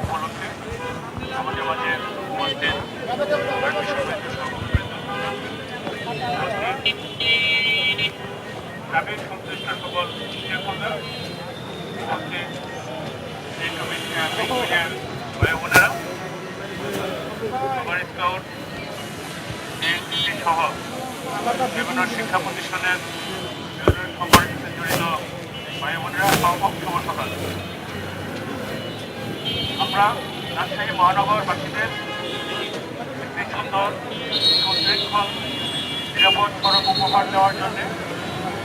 উপলক্ষে আমাদের মাঝে উপস্থিত। ট্রাফিক সংশ্লিষ্ট সকল উপস্থিত বোনেরা সুপার স্কাউট সহ বিভিন্ন শিক্ষা প্রতিষ্ঠানের বিভিন্ন সংগঠনের সাথে জড়িত ভাই বোনেরা সহপক শুভ সকাল আমরা রাজশাহী মহানগরবাসীদের একটি সুন্দর সুশৃঙ্খল নিরাপদ সড়ক উপহার দেওয়ার জন্য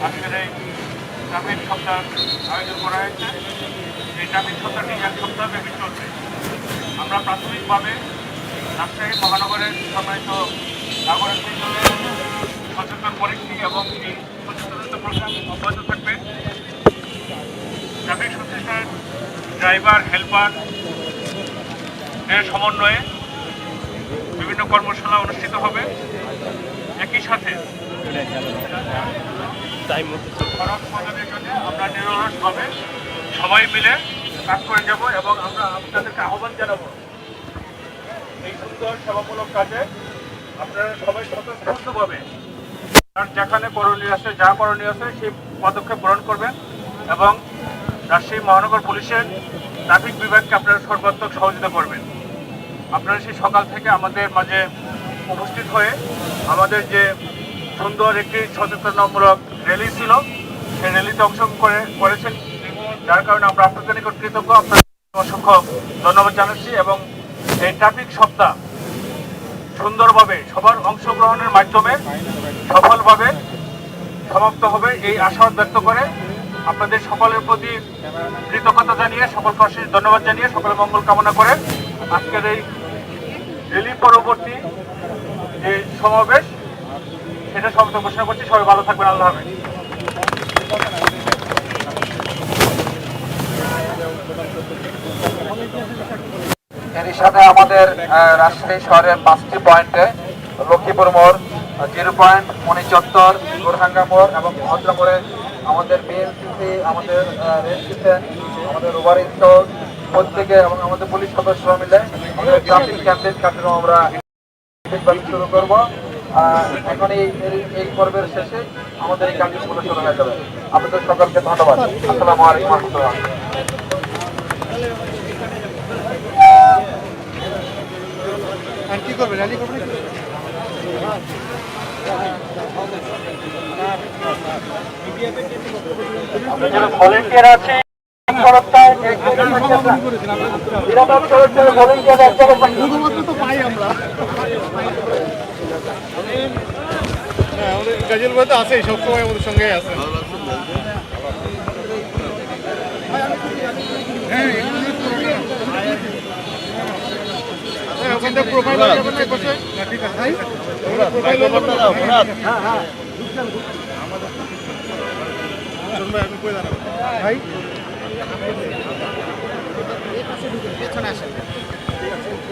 আজকের এই ট্রাফিক সপ্তাহ আয়োজন করা হয়েছে। এই ট্রাফিক সপ্তাহটি এক সপ্তাহ ব্যাপী চলবে আমরা প্রাথমিকভাবে রাজশাহী মহানগরের সম্মানিত নাগরিকদের জন্য সচেতন করেছি এবং এই সচেতনতা প্রোগ্রাম অব্যাহত থাকবে। ট্রাফিক সংশ্লিষ্ট ড্রাইভার, হেল্পার এর সমন্বয়ে বিভিন্ন কর্মশালা অনুষ্ঠিত হবে। একই সাথে আমরা নিরলসভাবে সবাই মিলে কাজ করে যাব এবং আমরা আপনাদেরকে আহ্বান জানাব। এই সুন্দর সেবামূলক কাজে আপনারা সবাই স্বতঃস্ফূর্তভাবে আর যেখানে করণীয় আছে, যা করণীয় আছে, সেই পদক্ষেপ গ্রহণ করবেন এবং রাজশাহী মহানগর পুলিশের ট্রাফিক বিভাগকে আপনারা সর্বাত্মক সহযোগিতা করবেন। আপনারা সেই সকাল থেকে আমাদের মাঝে উপস্থিত হয়ে আমাদের যে সুন্দর একটি সচেতনমূলক র্যালি ছিল, সেই র্যালিতে অংশগ্রহণ করে, করেছেন। যার কারণে আমরা আপনাদের নিকট কৃতজ্ঞ। আপনাদের অসংখ্য ধন্যবাদ জানাচ্ছি এবং এই ট্রাফিক সপ্তাহ সুন্দরভাবে, সবার অংশগ্রহণের মাধ্যমে সফলভাবে সমাপ্ত হবে এই আশাবাদ ব্যক্ত করে আপনাদের সকলের প্রতি কৃতজ্ঞতা জানিয়ে সকলকে অশেষ ধন্যবাদ জানিয়ে সকলের মঙ্গল কামনা করে আজকের এই রেলি পরবর্তী যে সমাবেশ, সেটা সমাপ্ত ঘোষণা করছি। সবাই ভালো থাকবেন, আল্লাহ এরই সাথে আমাদের রাজশাহী শহরের পাঁচটি পয়েন্টে লক্ষ্মীপুর মোড়, জিরো পয়েন্ট মণি চত্বর গোরহাঙ্গা মোড় এবং ভদ্রা মোড়ে আমাদের বিএনসিসি আমাদের রেড কিচেন আমাদের ওভার স্টোর প্রত্যেকে এবং আমাদের পুলিশ সদস্যরা মিলে ট্রাফিক ক্যাম্পেইন কার্যক্রম আমরা শুরু করব। এখন এই এই- পর্বের শেষে আমাদের এই কার্যক্রমগুলো শুরু হয়ে যাবে। আপনাদের সকলকে ধন্যবাদ। আসসালামু আলাইকুম রহমতুল্লাহ। কি করবে র্যালি করবে যারা ভলেন্টিয়ার আছে নিরাপদ পাঠিয়ে দিন। শুধুমাত্র তো পাই আমরা হ্যাঁ আমাদের আমাদের সঙ্গেই আছে হ্যাঁ, হ্যাঁ, আছে। না? ভাই,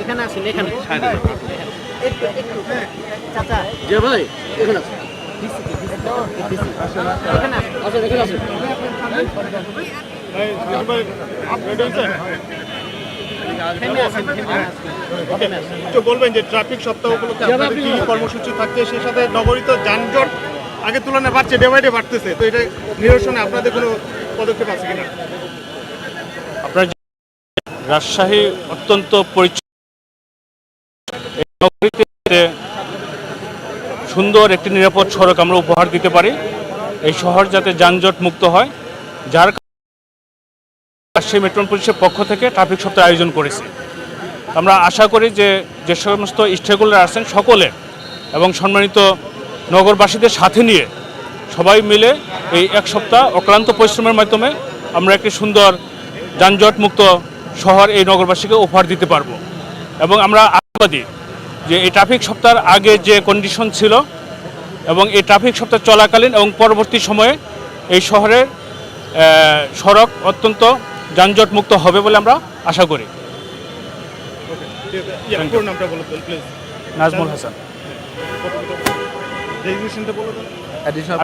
এখানে এখানে বলবেন যে ট্রাফিক সপ্তাহ কর্মসূচি থাকছে সেই সাথে নগরীত যানজট আগের তুলনায় বাড়ছে ডে বাই ডে বাড়তেছে তো এটা নিরসনে আপনাদের কোনো পদক্ষেপ আছে কিনা? রাজশাহী অত্যন্ত পরিচিত সুন্দর একটি নিরাপদ সড়ক আমরা উপহার দিতে পারি, এই শহর যাতে যানজট মুক্ত হয়, যার রাজশাহী মেট্রো পুলিশের পক্ষ থেকে ট্রাফিক সপ্তাহ আয়োজন করেছে। আমরা আশা করি যে যে সমস্ত স্টেকহোল্ডার আছেন সকলে এবং সম্মানিত নগরবাসীদের সাথে নিয়ে সবাই মিলে এই এক সপ্তাহ অক্লান্ত পরিশ্রমের মাধ্যমে আমরা একটি সুন্দর যানজট মুক্ত শহর এই নগরবাসীকে উপহার দিতে পারব। এবং আমরা আশাবাদী যে এই ট্রাফিক সপ্তাহের আগে যে কন্ডিশন ছিল এবং এই ট্রাফিক সপ্তাহ চলাকালীন এবং পরবর্তী সময়ে এই শহরের সড়ক অত্যন্ত যানজট মুক্ত হবে বলে আমরা আশা করি। পুরো নামটা বলো প্লিজ নাজমুল হাসান। তো।